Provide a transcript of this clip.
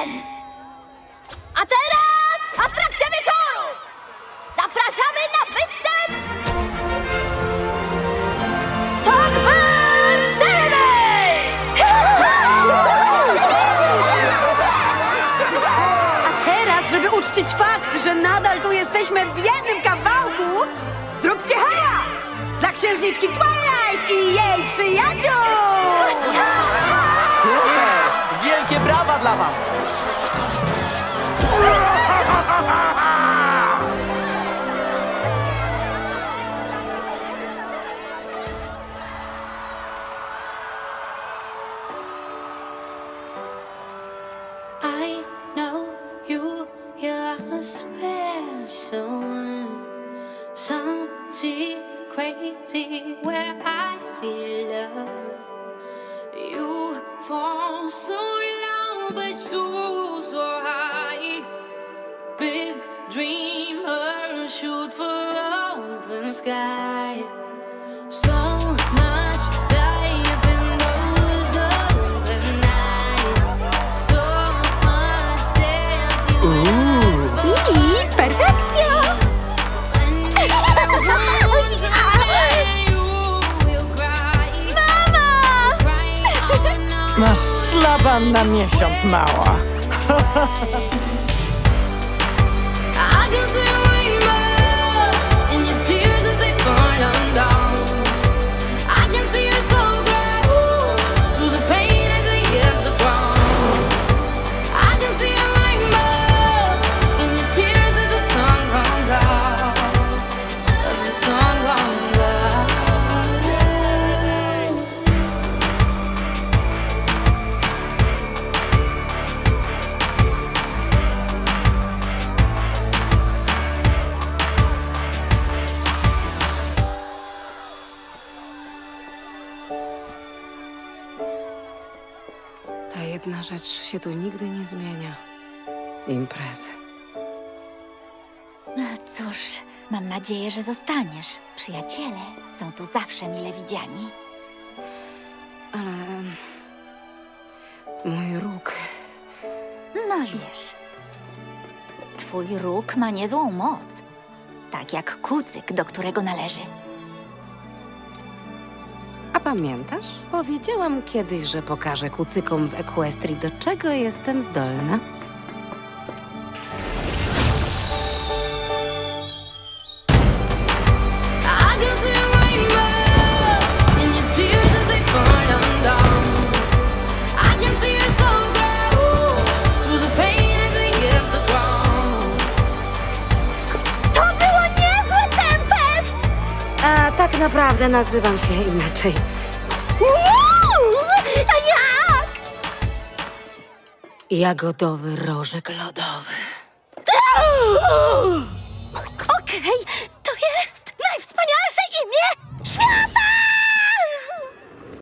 A teraz atrakcja wieczoru! Zapraszamy na występ! Songbird A teraz, żeby uczcić fakt, że nadal tu jesteśmy w jednym kawałku, zróbcie hałas! Dla księżniczki Twilight i jej przyjaciół! Wielkie brawa! I know you, you're a special one. Something crazy where I see love. You fall so but so, so high. Big dreamer, shoot for open sky. So much life in those open eyes. So much depth Szlaban na miesiąc, mała. I can see jedna rzecz się tu nigdy nie zmienia. Imprezy. Cóż, mam nadzieję, że zostaniesz. Przyjaciele są tu zawsze mile widziani. Ale... Mój róg... No wiesz, twój róg ma niezłą moc. Tak jak kucyk, do którego należy. Pamiętasz? Powiedziałam kiedyś, że pokażę kucykom w Equestrii, do czego jestem zdolna. tak naprawdę nazywam się inaczej. Uuu, a jak? Jagodowy rożek lodowy. Uuu!